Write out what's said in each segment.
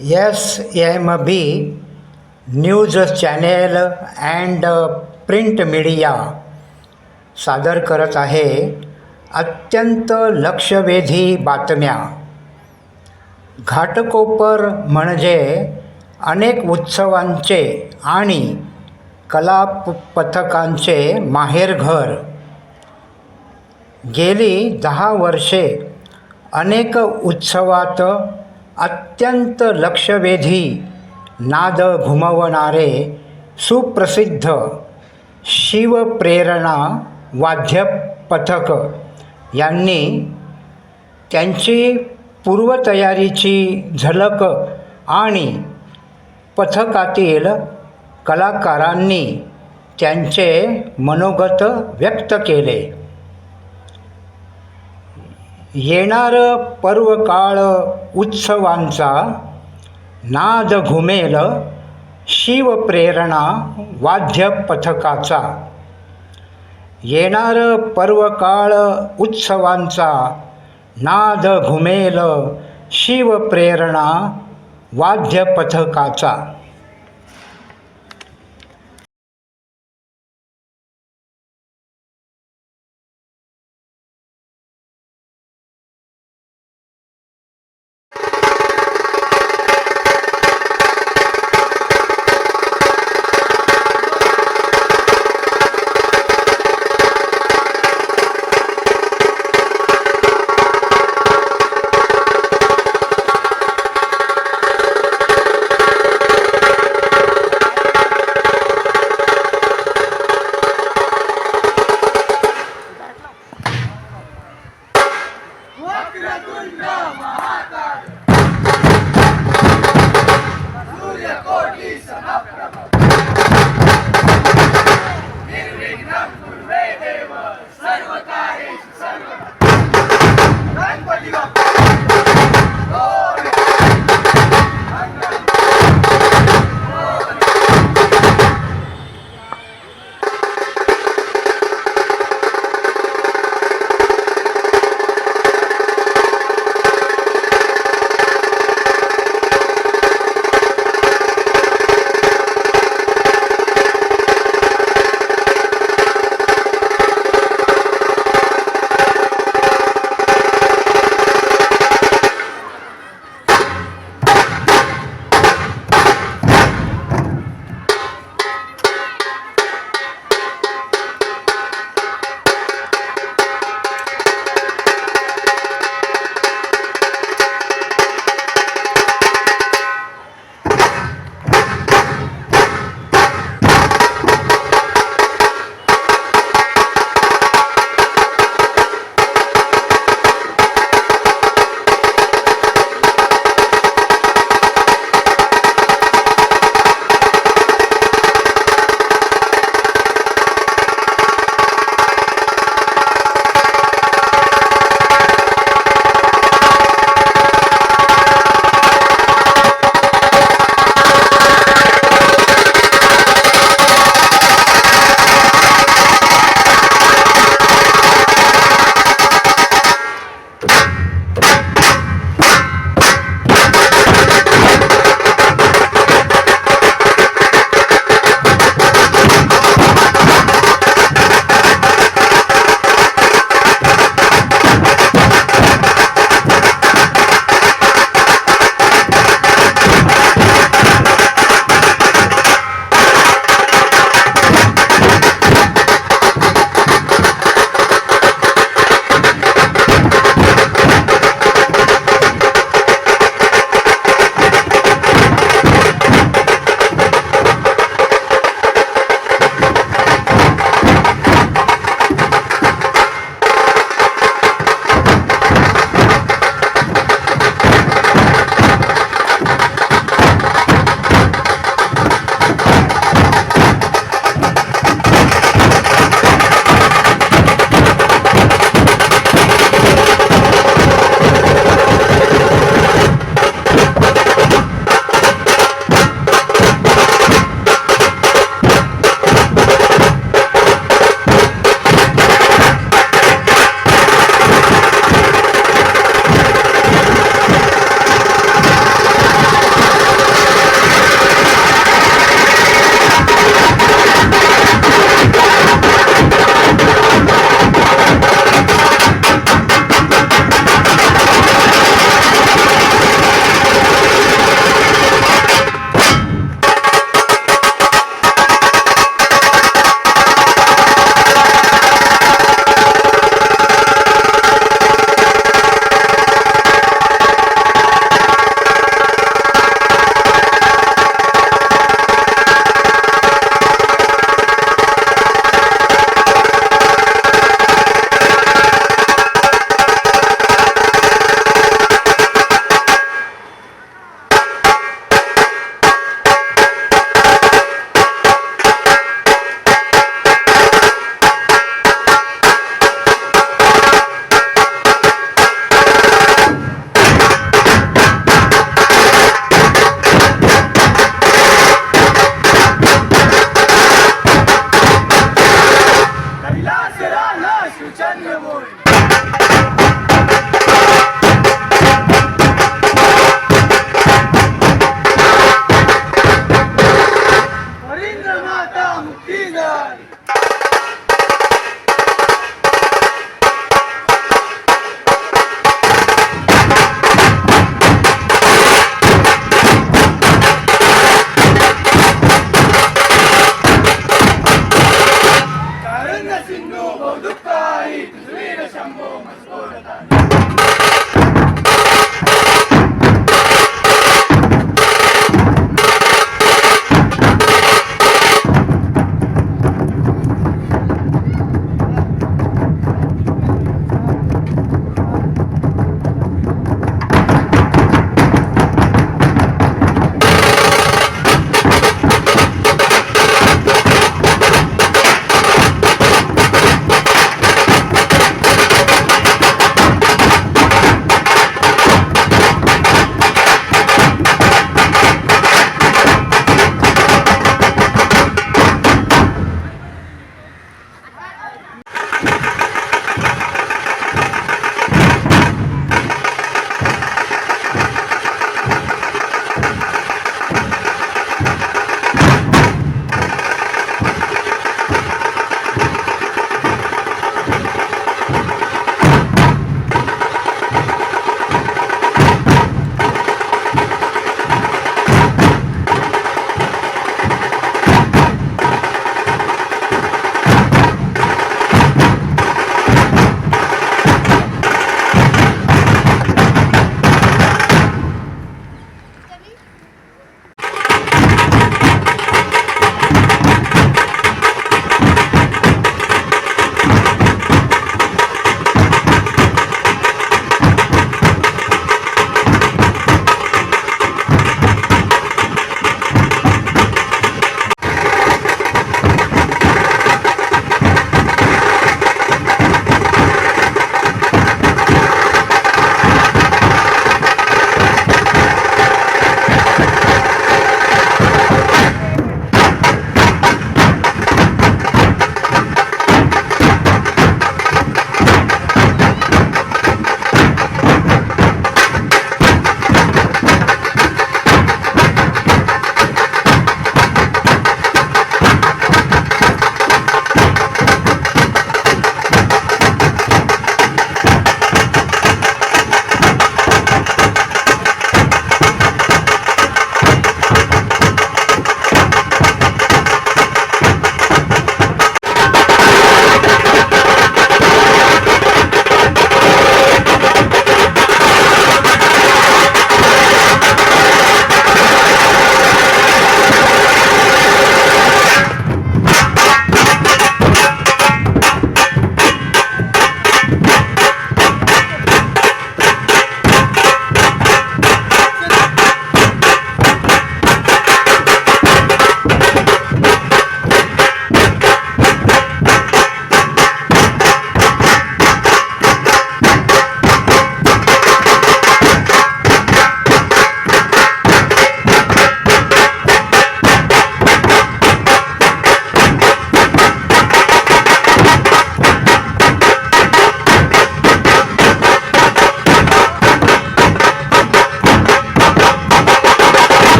S M B news channel and print media सादर करत आहे अत्यंत लक्षवेधी बातम्या. घाटकोपर म्हणजे अनेक उत्सवांचे आणि कला पथकांचे माहेरघर. गेली दहा वर्षे अनेक उत्सवात अत्यंत लक्षवेधी नाद घुमवणारे सुप्रसिद्ध शिवप्रेरणा वाद्य पथक यांनी त्यांची पूर्वतयारीची झलक आणि पथकातील कलाकारांनी त्यांचे मनोगत व्यक्त केले. येणारं पर्वकाळ उत्सवांचा नाद घुमेल शिवप्रेरणा वाद्य पथकाचा येणारं पर्वकाळ उत्सवांचा नाद घुमेल शिवप्रेरणा वाद्य पथकाचा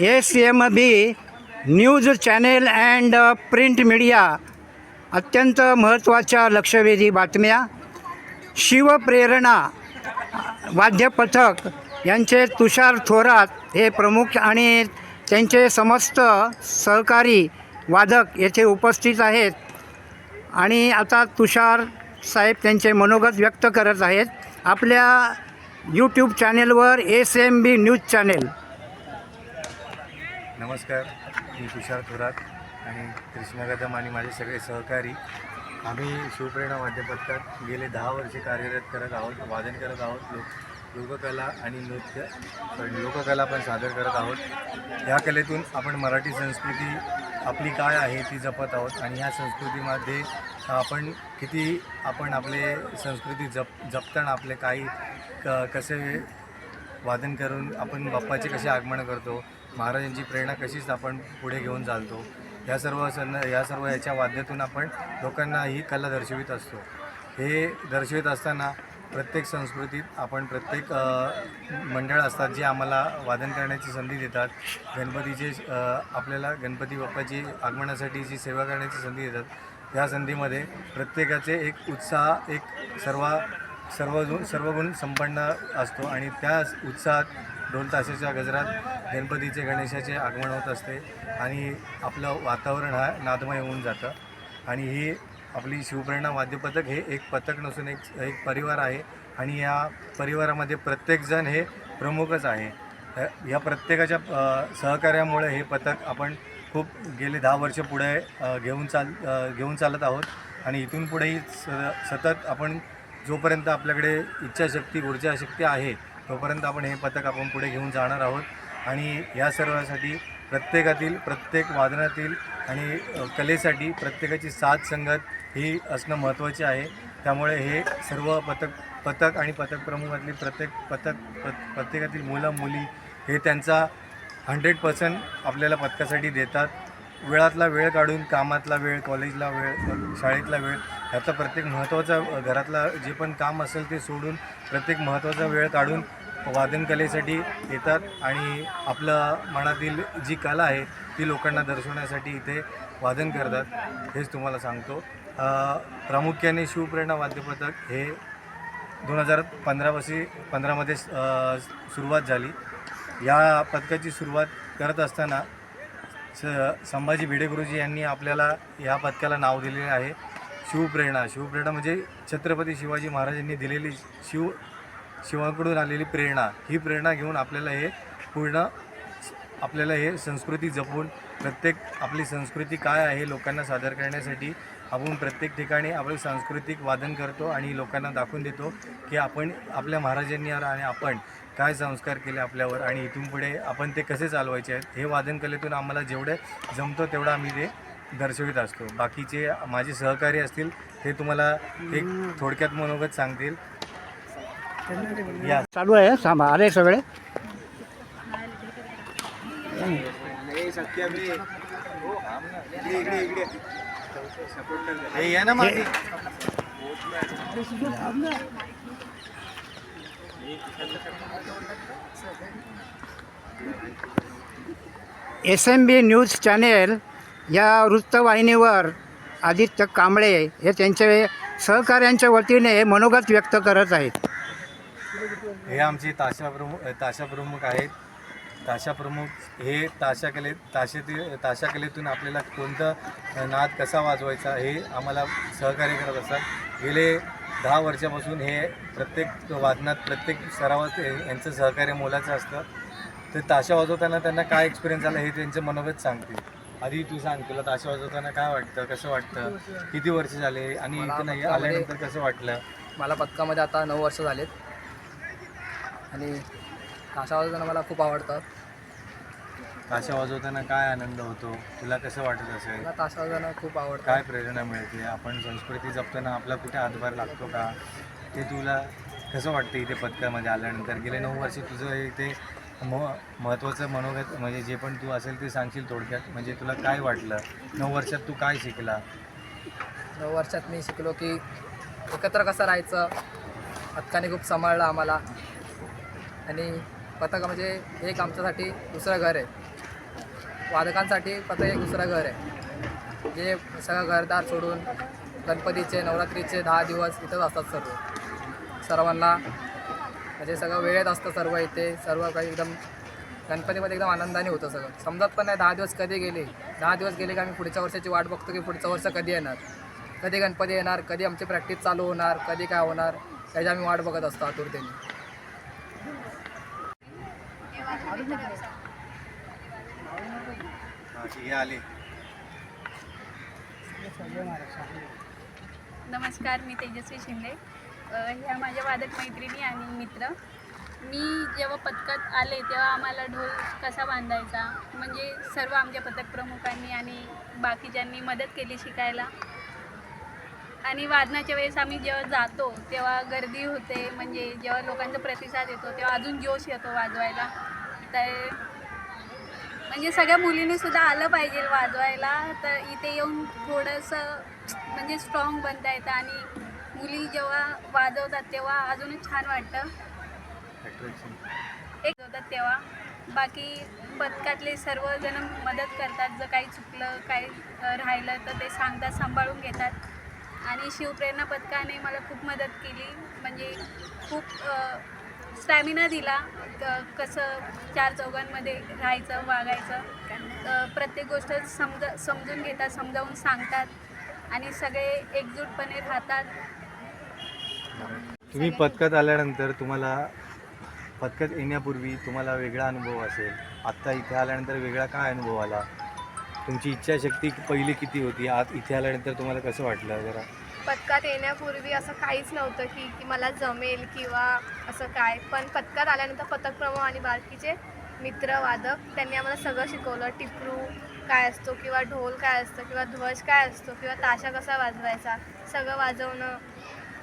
S M B news channel and print media अत्यंत महत्त्वाच्या लक्षवेधी बातम्या. शिवप्रेरणा वाद्यपथक यांचे तुषार थोरात हे प्रमुख आणि त्यांचे समस्त सहकारी वादक येथे उपस्थित आहेत. आणि आता तुषार साहेब त्यांचे मनोगत व्यक्त करत आहेत. आपल्या यूट्यूब चॅनेलवर S M B news channel. नमस्कार मी तुषार थोरात आणि कृष्णा कदम आणि माझे सगळे सहकारी. आम्ही शिवप्रेरणा वाद्यपथकात गेले दहा वर्षे कार्यरत करत आहोत वादन करत आहोत लोक लोककला आणि नृत्य लोककला पण सादर करत आहोत. ह्या कलेतून आपण मराठी संस्कृती आपली काय आहे ती जपत आहोत आणि ह्या संस्कृतीमध्ये आपण किती आपण आपले संस्कृती जप जपताना आपले काही क कसे वादन करून आपण बाप्पाचे कसे आगमन करतो महाराजांची प्रेरणा कशीच आपण पुढे घेऊन चालतो. या सर्व सण या सर्व याच्या वाद्यातून आपण लोकांना ही कला दर्शवित असतो. हे दर्शवित असताना प्रत्येक संस्कृतीत आपण प्रत्येक मंडळ असतात जे आम्हाला वादन करण्याची संधी देतात. गणपतीचे आपल्याला गणपती बाप्पाची आगमनासाठी जी सेवा करण्याची संधी देतात या संधीमध्ये प्रत्येकाचे एक उत्साह एक सर्व सर्व सर्वगुण सर्व गुण संपन्न असतो आणि त्या उत्साहात ढोल ताशाच्या गजरात गणपतीचे गणेशाचे आगमन होत असते आणि आपलं वातावरण हा नादमय होऊन जातं. आणि ही आपली शिवप्रेरणा वाद्यपथक हे एक पथक नसून एक एक परिवार आहे आणि या परिवारामध्ये प्रत्येकजण हे प्रमुखच आहे. या- प्रत्येकाच्या सहकार्यामुळे हे पथक आपण खूप गेले दहा वर्ष पुढे घेऊन चाल घेऊन चालत आहोत. आणि इथून पुढेही स सतत आपण जोपर्यंत आपल्याकडे इच्छाशक्ती ऊर्जाशक्ती आहे तोपर्यंत आपण हे पथक आपण पुढे घेऊन जाणार आहोत. आणि या सर्वासाठी प्रत्येकातील प्रत्येक वादनातील आणि कलेसाठी प्रत्येकाची साथ संगत ही असणं महत्त्वाचे आहे. त्यामुळे हे सर्व पथक पथक आणि पथक प्रमुखातली प्रत्येक पथक प्र प्रत्येकातील मुलं मुली हे त्यांचा हंड्रेड पर्सेंट आपल्याला पथकासाठी देतात. वेळातला वेळ काढून कामातला वेळ कॉलेजला वेळ शाळेतला वेळ ह्यातला प्रत्येक महत्त्वाचा घरातला जे पण काम असेल ते सोडून प्रत्येक महत्त्वाचा वेळ काढून वादनकलेसाठी येतात आणि आपलं मनातील जी कला आहे ती लोकांना दर्शवण्यासाठी इथे वादन करतात हेच तुम्हाला सांगतो. प्रामुख्याने शिवप्रेरणा वाद्यपथक हे दोन हजार पंधरापाशी पंधरामध्ये सुरुवात झाली. या पथकाची सुरुवात करत असताना स संभाजी भिडे गुरुजी यांनी आपल्याला या पथकाला नाव दिलेले आहे. शिवप्रेरणा शिवप्रेरणा म्हणजे छत्रपती शिवाजी महाराजांनी दिलेली शिव शिवाकडून आलेली प्रेरणा. ही प्रेरणा घेऊन आपल्याला हे पूर्ण आपल्याला हे संस्कृती जपून प्रत्येक आपली संस्कृती काय आहे लोकांना सादर करण्यासाठी आपण प्रत्येक ठिकाणी आपलं सांस्कृतिक वादन करतो आणि लोकांना दाखवून देतो की आपण आपल्या महाराजांनी आणि आपण काय संस्कार केले आपल्यावर आणि इथून पुढे आपण ते कसे चालवायचे आहेत हे वादन कलेतून आम्हाला जेवढे जमतं तेवढं आम्ही ते दर्शवित असतो. बाकीचे माझे सहकारी असतील ते तुम्हाला एक थोडक्यात मनोगत सांगतील. या. चालू आहे थांबा. आले सगळे? हे या ना मागे. S M B news channel या वृत्तवाहिनीवर आदित्य कांबळे हे त्यांचे सहकाऱ्यांच्या वतीने मनोगत व्यक्त करत आहेत. हे आमचे ताशा प्रमुख ताशा प्रमुख आहेत. ताशा प्रमुख हे ताशा कले ताशेतील ताशा कलेतून आपल्याला कोणतं नाद कसा वाजवायचा हे आम्हाला सहकार्य करत असतात. गेले दहा वर्षापासून हे प्रत्येक वादनात प्रत्येक सरावात यांचं सहकार्य मोलाचं असतं. तर ताशा वाजवताना त्यांना काय एक्सपिरियन्स आला हे त्यांचं मनोगत सांगतील. आधी तू सांग तुला ताशा वाजवताना काय वाटतं कसं वाटतं? किती वर्ष झाले आणि मला इथं नाही पथकामध्ये- आल्यानंतर कसं वाटलं? मला पथकामध्ये आता नऊ वर्ष झालेत. आणि ताशा वाजवताना मला खूप आवडतात. ताशा वाजवताना काय आनंद होतो? तुला कसं वाटत असेल? मला ताशा वाजवताना खूप आवडतं काय प्रेरणा मिळते? आपण संस्कृती जपताना आपला कुठे हातभार लागतो का? ते तुला कसं वाटतं इथे पथकामध्ये आल्यानंतर? गेले नऊ वर्ष तुझं इथे म महत्त्वाचं मनोगत म्हणजे जे पण तू असेल ते सांगशील थोडक्यात म्हणजे तुला काय वाटलं? नऊ वर्षात तू काय शिकला? नऊ वर्षात मी शिकलो की एकत्र कसं राहायचं? हक्काने खूप सांभाळलं आम्हाला. आणि पथक म्हणजे एक आमच्यासाठी दुसरं घर आहे. वादकांसाठी पथक एक दुसरं घर आहे. जे सगळं घरदार सोडून गणपतीचे नवरात्रीचे दहा दिवस इथंच असतात सर्व. सर्वांना म्हणजे सगळं वेळेत असतं सर्व इथे. सर्व काही एकदम गणपतीमध्ये एकदम आनंदाने होतं सगळं. समजत पण नाही दहा दिवस कधी गेले. दहा दिवस गेले की आम्ही पुढच्या वर्षाची वाट बघतो की पुढचं वर्ष कधी येणार? कधी गणपती येणार? कधी आमची प्रॅक्टिस चालू होणार? कधी काय होणार? त्याची आम्ही वाट बघत असतो आतुरतेने. हा, नमस्कार मी तेजस्वी शिंदे. ह्या माझ्या वादक मैत्रिणी आणि मित्र. मी जेव्हा पथकात आले तेव्हा आम्हाला ढोल कसा बांधायचा? म्हणजे सर्व आमच्या पथक प्रमुखांनी आणि बाकीच्यांनी मदत केली शिकायला. आणि वादनाच्या वेळेस आम्ही जेव्हा जातो तेव्हा गर्दी होते. म्हणजे जेव्हा लोकांचा प्रतिसाद येतो तेव्हा अजून जोश येतो वाजवायला. तर म्हणजे सगळ्या मुलींनी सुद्धा आलं पाहिजे वाजवायला. तर इथे येऊन थोडंसं म्हणजे स्ट्रॉंग बनता येतं आणि मुली जेव्हा वाजवतात तेव्हा अजूनच छान वाटतं. एक होतात तेव्हा. बाकी पथकातले सर्वजण मदत करतात जर काही चुकलं काही राहिलं तर ते सांगतात सांभाळून घेतात. आणि शिवप्रेरणा पथकाने मला खूप मदत केली. म्हणजे खूप स्टॅमिना दिला कसं चार चौघांमध्ये राहायचं वागायचं. प्रत्येक गोष्ट समज समजून घेतात समजावून सांगतात. आणि सगळे एकजूटपणे राहतात. तुम्ही पथकात आल्यानंतर तुम्हाला पथकात येण्यापूर्वी तुम्हाला वेगळा अनुभव असेल. आत्ता इथे आल्यानंतर वेगळा काय अनुभव आला? तुमची इच्छाशक्ती पहिली किती होती? आत इथे आल्यानंतर तुम्हाला कसं वाटलं जरा? पथकात येण्यापूर्वी असं काहीच नव्हतं की की मला जमेल किंवा असं काय. पण पथकात आल्यानंतर पथक प्रमुख आणि बाकीचे मित्र वादक त्यांनी आम्हाला सगळं शिकवलं. टिपरू काय असतो किंवा ढोल काय असतो किंवा ध्वज काय असतो किंवा ताशा कसा वाजवायचा सगळं वाजवणं.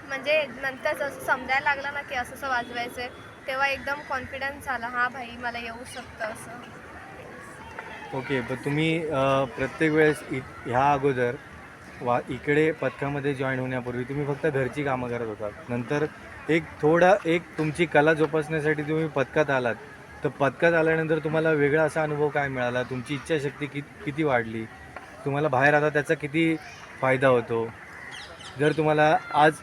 म्हणजे नंतर जसं समजायला लागलं ना की असं असं वाजवायचं आहे तेव्हा एकदम कॉन्फिडन्स झाला हां भाई मला येऊ शकतं असं. ओके पण तुम्ही प्रत्येक वेळेस इ ह्या अगोदर वा इकडे पथकामध्ये जॉईन होण्यापूर्वी तुम्ही फक्त घरची कामं करत होतात नंतर एक थोडा एक तुमची कला जोपासण्यासाठी तुम्ही पथकात आलात. तर पथकात आल्यानंतर तुम्हाला वेगळा असा अनुभव काय मिळाला? तुमची इच्छाशक्ती कि किती वाढली? तुम्हाला बाहेर आता त्याचा किती फायदा होतो? जर तुम्हाला आज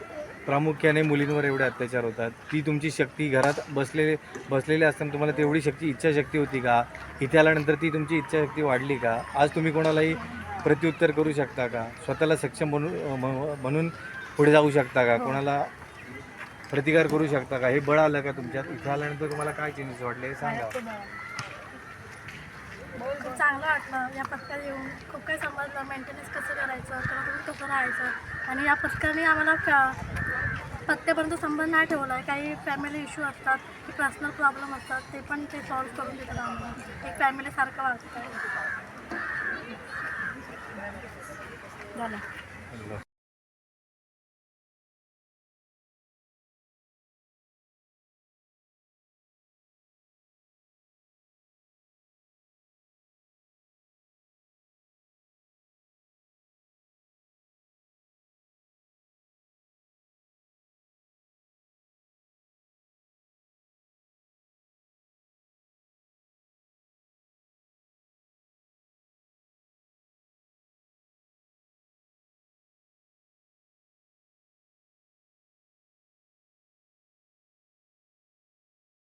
प्रामुख्याने मुलींवर एवढे अत्याचार होतात. ती तुमची शक्ती घरात बसलेले बसलेले असताना तुम्हाला तेवढी शक्ती इच्छाशक्ती होती का? इथे आल्यानंतर ती तुमची इच्छाशक्ती वाढली का? आज तुम्ही कोणालाही प्रत्युत्तर करू शकता का? स्वतःला सक्षम बनू म्हणून पुढे जाऊ शकता का? कोणाला प्रतिकार करू शकता का? हे बळ आलं का तुमच्यात? इथं आल्यानंतर तुम्हाला काय चेंजेस वाटले हे सांगा. खूप चांगलं वाटलं. या पथकात येऊन खूप काही समजलं. मेंटेनन्स कसं करायचं किंवा तुम्ही कसं राहायचं? आणि या पथकाने आम्हाला फॅ पत्त्यापर्यंत संबंध नाही ठेवला. आहे काही फॅमिली इश्यू असतात की पर्सनल प्रॉब्लेम असतात ते पण ते सॉल्व्ह करून देतात आम्हाला. एक फॅमिलीसारखं वागतं झालं.